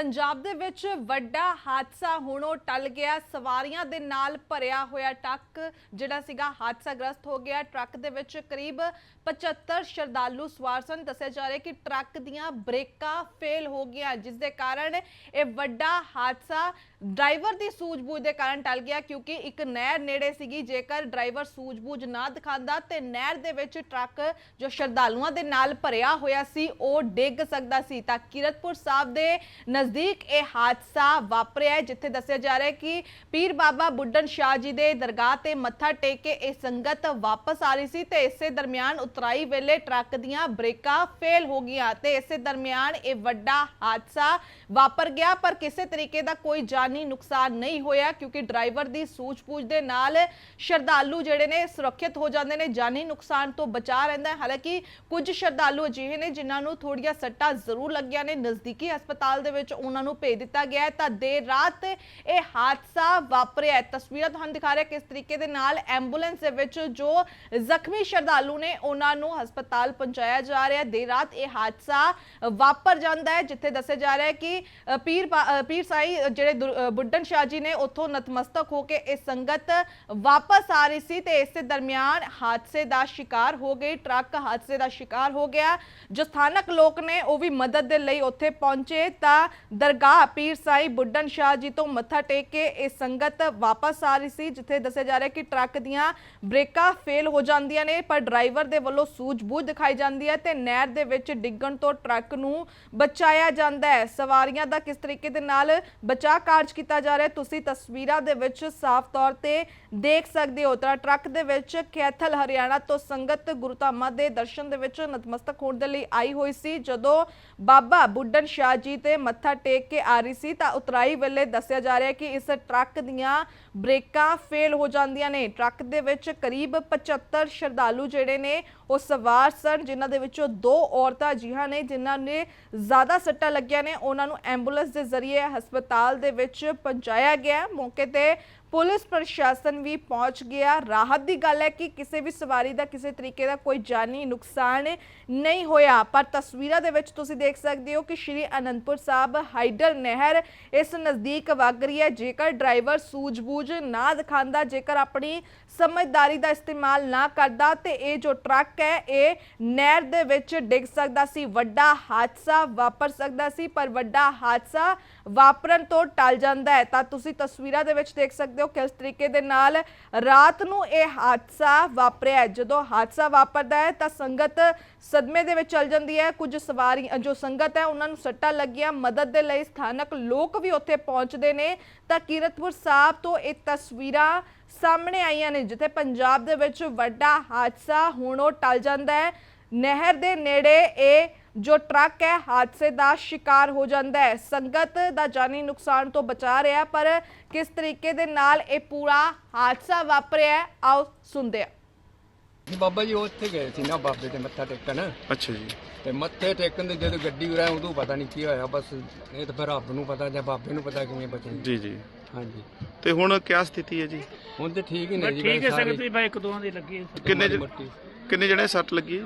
ਪੰਜਾਬ ਦੇ ਵਿੱਚ ਵੱਡਾ ਹਾਦਸਾ ਹੁਣੋਂ ਟਲ ਗਿਆ। ਸਵਾਰੀਆਂ ਦੇ ਨਾਲ ਭਰਿਆ ਹੋਇਆ ਟਰੱਕ, ਜਿਹੜਾ ਸੀਗਾ, ਹਾਦਸਾਗ੍ਰਸਤ ਹੋ ਗਿਆ। ਟਰੱਕ ਦੇ ਵਿੱਚ ਕਰੀਬ 75 ਸ਼ਰਧਾਲੂ ਸਵਾਰ ਸਨ। ਦੱਸਿਆ ਜਾ ਰਿਹਾ ਕਿ ਟਰੱਕ ਦੀਆਂ ਬ੍ਰੇਕਾਂ ਫੇਲ ਹੋ ਗਈਆਂ, ਜਿਸ ਦੇ ਕਾਰਨ ਇਹ ਵੱਡਾ ਹਾਦਸਾ ਡਰਾਈਵਰ ਦੀ ਸੂਝ-ਬੂਝ ਦੇ ਕਾਰਨ ਟਲ ਗਿਆ, ਕਿਉਂਕਿ ਇੱਕ ਨਹਿਰ ਨੇੜੇ ਸੀਗੀ। ਜੇਕਰ ਡਰਾਈਵਰ ਸੂਝ-ਬੂਝ ਨਾ ਦਿਖਾਉਂਦਾ, ਤੇ ਨਹਿਰ ਦੇ ਵਿੱਚ ਟਰੱਕ ਜੋ ਸ਼ਰਧਾਲੂਆਂ ਦੇ ਨਾਲ ਭਰਿਆ ਹੋਇਆ ਸੀ, ਉਹ ਡਿੱਗ ਸਕਦਾ ਸੀ। ਤਾਂ ਕੀਰਤਪੁਰ ਸਾਹਿਬ ਦੇ ਨਜ਼ਦੀਕ ਇਹ ਹਾਦਸਾ ਵਾਪਰਿਆ ਹੈ, ਜਿੱਥੇ ਦੱਸਿਆ ਜਾ ਰਿਹਾ ਹੈ ਕਿ ਪੀਰ ਬਾਬਾ ਬੁੱਢਨ ਸ਼ਾਹ ਜੀ ਦੇ ਦਰਗਾਹ ਤੇ ਮੱਥਾ ਟੇਕ ਕੇ ਇਹ ਸੰਗਤ ਵਾਪਸ ਆ ਰਹੀ ਸੀ ਤੇ ਇਸੇ ਦਰਮਿਆਨ ਉਤਰਾਈ ਵੇਲੇ ਟਰੱਕ ਦੀਆਂ ਬ੍ਰੇਕਾਂ ਫੇਲ ਹੋ ਗਈਆਂ ਤੇ ਇਸੇ ਦਰਮਿਆਨ ਇਹ ਵੱਡਾ ਹਾਦਸਾ ਵਾਪਰ ਗਿਆ, ਪਰ ਕਿਸੇ ਤਰੀਕੇ ਦਾ ਕੋਈ ਜਾਨੀ ਨੁਕਸਾਨ ਨਹੀਂ ਹੋਇਆ ਕਿਉਂਕਿ ਡਰਾਈਵਰ ਦੀ ਸੂਝ-ਬੂਝ ਦੇ ਨਾਲ ਸ਼ਰਧਾਲੂ ਜਿਹੜੇ ਨੇ ਸੁਰੱਖਿਅਤ ਹੋ ਜਾਂਦੇ ਨੇ, ਜਾਨੀ ਨੁਕਸਾਨ ਤੋਂ ਬਚਾ ਰਹਿੰਦਾ ਹੈ। ਹਾਲਾਂਕਿ ਕੁਝ ਸ਼ਰਧਾਲੂ ਅਜਿਹੇ ਨੇ ਜਿਨ੍ਹਾਂ ਨੂੰ ਥੋੜੀਆਂ ਸੱਟਾਂ ਜ਼ਰੂਰ ਲੱਗੀਆਂ ਨੇ। ਨਜ਼ਦੀਕੀ ਹਸਪਤਾਲ ਦੇ ਵਿੱਚ ਉਹਨਾਂ ਨੂੰ ਭੇਜ ਦਿੱਤਾ ਗਿਆ ਹੈ। ਤਾਂ ਦੇਰ ਰਾਤ ਇਹ ਹਾਦਸਾ ਵਾਪਰਿਆ ਹੈ। ਤਸਵੀਰਾਂ ਤੁਹਾਨੂੰ ਦਿਖਾ ਰਿਹਾ ਕਿਸ ਤਰੀਕੇ ਦੇ ਨਾਲ ਐਂਬੂਲੈਂਸ ਦੇ ਵਿੱਚ ਜੋ ਜ਼ਖਮੀ ਸ਼ਰਧਾਲੂ ਨੇ ਉਹਨਾਂ ਨੂੰ ਹਸਪਤਾਲ ਪਹੁੰਚਾਇਆ ਜਾ ਰਿਹਾ ਦੇਰ ਰਾਤ ਇਹ ਹਾਦਸਾ ਵਾਪਰ ਜਾਂਦਾ ਹੈ, ਜਿੱਥੇ ਦੱਸਿਆ ਜਾ ਰਿਹਾ ਹੈ ਕਿ ਪੀਰ ਪੀਰ ਸਾਈ ਜਿਹੜੇ ਦੁਰ- ਬੁੱਢਨ ਸ਼ਾਹ ਜੀ ਨੇ ਉੱਥੋਂ ਨਤਮਸਤਕ ਹੋ ਕੇ ਇਹ ਸੰਗਤ ਵਾਪਸ ਆ ਰਹੀ ਸੀ ਤੇ ਇਸੇ ਦਰਮਿਆਨ ਹਾਦਸੇ ਦਾ ਸ਼ਿਕਾਰ ਹੋ ਗਈ ਟਰੱਕ ਹਾਦਸੇ ਦਾ ਸ਼ਿਕਾਰ ਹੋ ਗਿਆ। ਜੋ ਸਥਾਨਕ ਲੋਕ ਨੇ ਉਹ ਵੀ ਮਦਦ ਦੇ ਲਈ ਉੱਥੇ ਪਹੁੰਚੇ ਤਾਂ ਦਰਗਾਹ ਪੀਰ ਸਾਈ ਬੁੱਢਨ ਸ਼ਾਹ ਜੀ ਤੋਂ ਮੱਥਾ ਟੇਕ ਕੇ ਇਹ ਸੰਗਤ ਵਾਪਸ ਆ ਰਹੀ ਸੀ, ਜਿੱਥੇ ਦੱਸਿਆ ਜਾ ਰਿਹਾ ਕਿ ਟਰੱਕ ਦੀਆਂ ਬ੍ਰੇਕਾਂ ਫੇਲ ਹੋ ਜਾਂਦੀਆਂ ਨੇ, ਪਰ ਡਰਾਈਵਰ ਦੇ ਵੱਲੋਂ ਸੂਝ-ਬੂਝ ਦਿਖਾਈ ਜਾਂਦੀ ਹੈ ਤੇ ਨਹਿਰ ਦੇ ਵਿੱਚ ਡਿੱਗਣ ਤੋਂ ਟਰੱਕ ਨੂੰ ਬਚਾਇਆ ਜਾਂਦਾ ਹੈ। ਸਵਾਰੀਆਂ ਦਾ ਕਿਸ ਤਰੀਕੇ ਦੇ ਨਾਲ ਬਚਾਅ ਕਾਰਜ ਕੀਤਾ ਜਾ ਰਿਹਾ ਤੁਸੀਂ ਤਸਵੀਰਾਂ ਦੇ ਵਿੱਚ ਸਾਫ਼ ਤੌਰ ਤੇ ਦੇਖ ਸਕਦੇ ਹੋ। ਤਾਂ ਟਰੱਕ ਦੇ ਵਿੱਚ ਕੈਥਲ, ਹਰਿਆਣਾ ਤੋਂ ਸੰਗਤ ਗੁਰੂਧਾਮਾਂ ਦੇ ਦਰਸ਼ਨ ਦੇ ਵਿੱਚ ਨਤਮਸਤਕ ਹੋਣ ਦੇ ਲਈ ਆਈ ਹੋਈ ਸੀ, ਜਦੋਂ ਬਾਬਾ ਬੁੱਢਨ ਸ਼ਾਹ ਜੀ ਤੇ ਮੱਥਾ ਟੇਕ ਕੇ ਆ ਰਹੀ ਸੀ ਤਾਂ ਉਤਰਾਈ ਵੇਲੇ ਦੱਸਿਆ ਜਾ ਰਿਹਾ ਹੈ ਕਿ ਇਸ ਟਰੱਕ ਦੀਆਂ ਬ੍ਰੇਕਾਂ ਫੇਲ ਹੋ ਜਾਂਦੀਆਂ ਨੇ। ਟਰੱਕ ਦੇ ਵਿੱਚ ਕਰੀਬ 75 ਸ਼ਰਧਾਲੂ ਜਿਹੜੇ ਨੇ, ਉਹ ਸਵਾਰ ਸਨ, ਜਿਨ੍ਹਾਂ ਦੇ ਵਿੱਚੋਂ ਦੋ ਔਰਤਾਂ ਅਜਿਹੀਆਂ ਨੇ ਜਿਨ੍ਹਾਂ ਨੇ ਜ਼ਿਆਦਾ ਸੱਟਾਂ ਲੱਗੀਆਂ ਨੇ। ਉਹਨਾਂ ਨੂੰ ਐਂਬੂਲੈਂਸ ਦੇ ਜ਼ਰੀਏ ਹਸਪਤਾਲ ਦੇ ਵਿੱਚ ਪਹੁੰਚਾਇਆ ਗਿਆ। ਮੌਕੇ ਤੇ ਪੁਲਿਸ ਪ੍ਰਸ਼ਾਸਨ ਵੀ ਪਹੁੰਚ ਗਿਆ। ਰਾਹਤ ਦੀ ਗੱਲ ਹੈ ਕਿ ਕਿਸੇ ਵੀ ਸਵਾਰੀ ਦਾ ਕਿਸੇ ਤਰੀਕੇ ਦਾ ਕੋਈ ਜਾਨੀ ਨੁਕਸਾਨ ਨਹੀਂ ਹੋਇਆ। ਪਰ ਤਸਵੀਰਾਂ ਦੇ ਵਿੱਚ ਤੁਸੀਂ ਦੇਖ ਸਕਦੇ ਹੋ ਕਿ ਸ਼੍ਰੀ ਅਨੰਦਪੁਰ ਸਾਹਿਬ ਹਾਈਡਲ ਨਹਿਰ ਇਸ ਨਜ਼ਦੀਕ ਵਗ ਰਹੀ ਹੈ। ਜੇਕਰ ਡਰਾਈਵਰ ਸੂਝ-ਬੂਝ ਨਾ ਦਿਖਾਉਂਦਾ, ਜੇਕਰ ਆਪਣੀ ਸਮਝਦਾਰੀ ਦਾ ਇਸਤੇਮਾਲ ਨਾ ਕਰਦਾ, ਤੇ ਇਹ ਜੋ ਟਰੱਕ ਹੈ, ਇਹ ਨਹਿਰ ਦੇ ਵਿੱਚ ਡਿੱਗ ਸਕਦਾ ਸੀ। ਵੱਡਾ ਹਾਦਸਾ ਵਾਪਰ ਸਕਦਾ ਸੀ, ਪਰ ਵੱਡਾ ਹਾਦਸਾ ਵਾਪਰਨ ਤੋਂ ਟਲ ਜਾਂਦਾ ਹੈ। ਤਾਂ ਤੁਸੀਂ ਤਸਵੀਰਾਂ ਦੇ ਵਿੱਚ ਦੇਖ ਸਕਦੇ ਹੋ ਕਿਸ ਤਰੀਕੇ ਦੇ ਨਾਲ ਰਾਤ ਨੂੰ ਇਹ ਹਾਦਸਾ ਵਾਪਰਿਆ ਜਦੋਂ ਹਾਦਸਾ ਵਾਪਰਦਾ ਹੈ ਤਾਂ ਸੰਗਤ ਸਦਮੇ ਦੇ ਵਿੱਚ ਚਲ ਜਾਂਦੀ ਹੈ। ਕੁਝ ਸਵਾਰੀ ਜੋ ਸੰਗਤ ਹੈ, ਉਹਨਾਂ ਨੂੰ ਸੱਟਾਂ ਲੱਗੀਆਂ। ਮਦਦ ਦੇ ਲਈ ਸਥਾਨਕ ਲੋਕ ਵੀ ਉੱਥੇ ਪਹੁੰਚਦੇ ਨੇ। ਤਾਂ ਕੀਰਤਪੁਰ ਸਾਹਿਬ ਤੋਂ ਇਹ ਤਸਵੀਰਾਂ ਸਾਹਮਣੇ ਆਈਆਂ ਨੇ, ਜਿੱਥੇ ਪੰਜਾਬ ਦੇ ਵਿੱਚ ਵੱਡਾ ਹਾਦਸਾ ਹੁਣ ਉਹ ਟਲ ਜਾਂਦਾ ਹੈ। ਨਹਿਰ ਦੇ ਨੇੜੇ ਇਹ ਜੋ ਟਰੱਕ ਹੈ ਹਾਦਸੇ ਦਾ ਸ਼ਿਕਾਰ ਹੋ ਜਾਂਦਾ ਹੈ। ਸੰਗਤ ਦਾ ਜਾਨੀ ਨੁਕਸਾਨ ਤੋਂ ਬਚਾ ਰਿਹਾ ਪਰ ਕਿਸ ਤਰੀਕੇ ਦੇ ਨਾਲ ਇਹ ਪੂਰਾ ਹਾਦਸਾ ਵਾਪਰਿਆ ਆਓ ਸੁਣਦੇ ਹਾਂ। ਬਾਬਾ ਜੀ ਉਹ ਉੱਥੇ ਗਏ ਸੀ ਨਾ ਬਾਬੇ ਦੇ ਮੱਥਾ ਟੇਕਣ। ਅੱਛਾ ਜੀ। ਤੇ ਮੱਥੇ ਟੇਕਣ ਦੇ ਜਦੋਂ ਗੱਡੀ ਉਰਾਂ ਉਦੋਂ ਪਤਾ ਨਹੀਂ ਕੀ ਹੋਇਆ ਬਸ ਇਹ ਤਾਂ ਫਿਰ ਰੱਬ ਨੂੰ ਪਤਾ ਜਾਂ ਬਾਬੇ ਨੂੰ ਪਤਾ ਕਿਵੇਂ ਬਚੇ। ਜੀ ਜੀ। ਹਾਂਜੀ। ਤੇ ਹੁਣ ਕਿਆ ਸਥਿਤੀ ਹੈ ਜੀ? ਹੁਣ ਤੇ ਠੀਕ ਹੀ ਨੇ ਜੀ ਠੀਕ ਹੈ ਸਕਦੀ ਬਾਈ ਇੱਕ ਦੋਵਾਂ ਦੀ ਲੱਗੀ ਕਿੰਨੇ ਜਣੇ ਸੱਟ ਲੱਗੀ ਹੈ?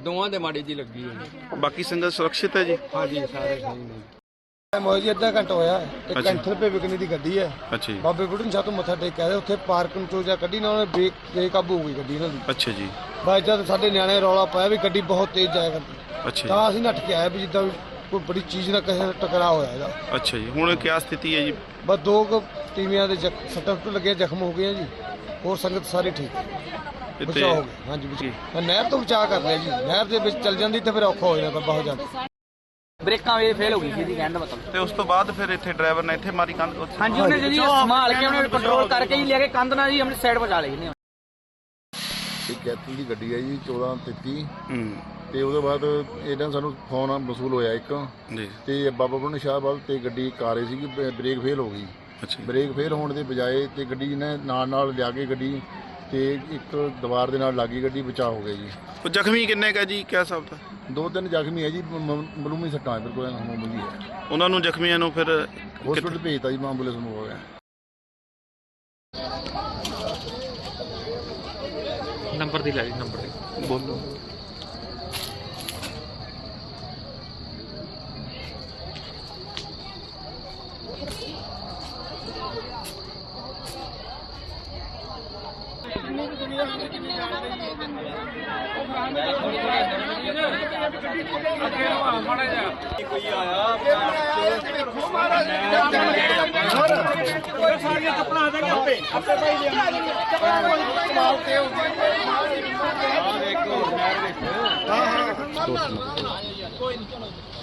ਦੋਵਾਂ ਦੇ ਮਾੜੀ ਜੀ ਲੱਗੀ ਹੈ ਜੀ। ਬਾਕੀ ਸੰਗਤ ਸੁਰੱਖਿਅਤ ਹੈ ਜੀ? ਹਾਂਜੀ ਸਾਰੇ ਸਹੀ ਨੇ। ਮੋਜੀ ਅੱਧਾ ਘੰਟਾ ਹੋਇਆ। ਹੈ। ਤੇ ਅੱਛਾ। ਕੈਂਥਰ ਪੇ ਵਿਕਣੀ ਦੀ ਗੱਡੀ ਹੈ। ਅੱਛਾ ਜੀ। ਬਾਬੇ ਬੁੱਢਨ ਸ਼ਾਹ ਤੋਂ ਮੱਥਾ ਟੇਕ ਕੇ ਆਏ ਉੱਥੇ ਪਾਰਕਿੰਗ ਚੋਂ ਜਾਂ ਕੱਢੀ ਨਾ ਉਹਨੇ ਬ੍ਰੇਕ ਬੇਕਾਬੂ ਹੋ ਗਈ ਗੱਡੀ ਇਹਨਾਂ ਦੀ। ਅੱਛਾ ਜੀ। ਬਾਈ ਜਦ ਸਾਡੇ ਨਿਆਣੇ ਰੌਲਾ ਪਾਇਆ ਵੀ ਗੱਡੀ ਬਹੁਤ ਤੇਜ਼ ਜਾਇਆ ਕਰਦੀ। ਅੱਛਾ ਜੀ। ਤਾਂ ਅਸੀਂ ਨੱਠ ਕੇ ਆਏ ਵੀ ਜਿੱਦਾਂ ਵੀ ਕੋਈ ਬੜੀ ਚੀਜ਼ ਨਾਲ ਕਿਸੇ ਨਾਲ ਟਕਰਾਅ ਹੋਇਆ ਇਹਦਾ। ਅੱਛਾ ਜੀ। ਹੁਣ ਕਿਆ ਸਥਿਤੀ ਹੈ ਜੀ? ਬਸ ਦੋ ਕੁ ਟੀਵੀਆਂ ਦੇ ਜ਼ਖ- ਸੱਟਾਂ ਸੁੱਟਾਂ ਲੱਗੀਆਂ ਜ਼ਖਮ ਹੋ ਗਏ ਜੀ। ਹੋਰ ਸੰਗਤ ਸਾਰੀ ਠੀਕ ਹੈ। ਤੇ ਬਚਾਅ ਹੋ ਗਿਆ। ਹਾਂਜੀ ਜੀ। ਬਚਾਅ ਨਹਿਰ ਤੋਂ ਬਚਾਅ ਕਰ ਲਿਆ ਜੀ। ਨਹਿਰ ਦੇ ਵਿੱਚ ਚੱਲ ਜਾਂਦੀ ਤਾਂ ਫਿਰ ਔਖਾ ਹੋ ਜਾਂਦਾ ਬਹੁਤ ਜ਼ਿਆਦਾ। ਬ੍ਰੇਕਾਂ ਵੇ ਫੇਲ ਹੋ ਗਈ ਸੀ ਦੀ ਕਹਿਣ ਦਾ ਮਤਲਬ। ਤੇ ਉਸ ਤੋਂ ਬਾਅਦ ਫਿਰ ਇੱਥੇ ਡਰਾਈਵਰ ਨੇ ਇੱਥੇ ਮਾਰੀ ਕੰਧ ਉੱਥੇ- ਹਾਂਜੀ ਉਹਨੇ ਜੀ ਸੰਭਾਲ ਕੇ ਉਹਨੇ ਕੰਟਰੋਲ ਕਰਕੇ ਹੀ ਲੈ ਕੇ ਕੰਧ ਨਾਲ ਜੀ ਆਪਣੀ ਸਾਈਡ ਪਹੁੰਚਾ ਲਈ ਨੇ ਇਹ ਕੈਥਲ ਦੀ ਗੱਡੀ ਹੈ ਜੀ 1433 ਹੂੰ। ਤੇ ਉਹਦੇ ਬਾਅਦ ਇਹਨਾਂ ਸਾਨੂੰ ਫੋਨ ਮਸੂਲ ਹੋਇਆ ਇੱਕ। ਜੀ। ਤੇ ਬਾਬਾ ਬੁੱਢਨ ਸ਼ਾਹ ਵੱਲ ਤੇ ਗੱਡੀ ਕਾਰ ਰਹੀ ਸੀਗੀ ਬ- ਬ੍ਰੇਕ ਫੇਲ ਹੋ ਗਈ। ਅੱਛਾ ਜੀ। ਬ੍ਰੇਕ ਫੇਲ ਹੋਣ ਦੇ ਬਜਾਏ ਤੇ ਗੱਡੀ ਨੇ ਨਾਲ ਨਾਲ ਲਿਆ ਕੇ ਗੱਡੀ ਤੇ ਇੱਕ ਦੀਵਾਰ ਦੇ ਨਾਲ ਲੱਗੀ ਗੱਡੀ ਬਚਾਅ ਹੋ ਗਿਆ ਜੀ। ਉਹ ਜ਼ਖਮੀ ਕਿੰਨੇ ਕਾ ਜੀ ਕਿਆ ਹਿਸਾਬ ਦਾ? ਦੋ ਤਿੰਨ ਜ਼ਖਮੀ ਹੈ ਜੀ ਮ- ਮ- ਮਾਮੂਲੀ ਸੱਟਾਂ ਹੈ ਬਿਲਕੁਲ ਮਾਮੂਲੀ ਹੈ। ਉਹਨਾਂ ਨੂੰ ਜ਼ਖਮੀਆਂ ਨੂੰ ਫਿਰ ਹਸਪੀਟਲ ਭੇਜਤਾ ਜੀ ਐਂਬੂਲੈਂਸ ਨੂੰ ਹੋ ਗਿਆ। ਨੰਬਰ ਦੀ ਲੈ ਲਈ ਨੰਬਰ ਦੀ। ਬੋਲੋ। ਕੋਈ ਆਇਆ ਵੇਖੋ ਮਹਾਰਾਜ ਹੋਰ ਸਾਰੀਆਂ ਚੱਪਲਾਂ ਆ ਜਾਣਗੇ ਆਪੇ ਆਪੇ ਭਾਈ ਦੇ ਚੱਪਲਾਂ ਤੇ ਹੁੰਦੀ ਵੇਖੋ ਹਾਂ ਹਾਂ ਕੋਈ ਨਹੀਂ, ਚਲੋ।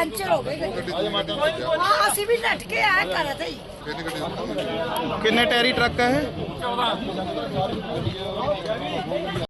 ਪੈਂਚਰ ਹੋ ਗਈ ਹਾਂ ਅਸੀਂ ਵੀ ਨੱਟ ਕੇ ਆਇਆ ਘਰ ਤੇ ਹੀ। ਕਿੰਨੇ ਟੈਰੀ ਟਰੱਕ ਹੈ 14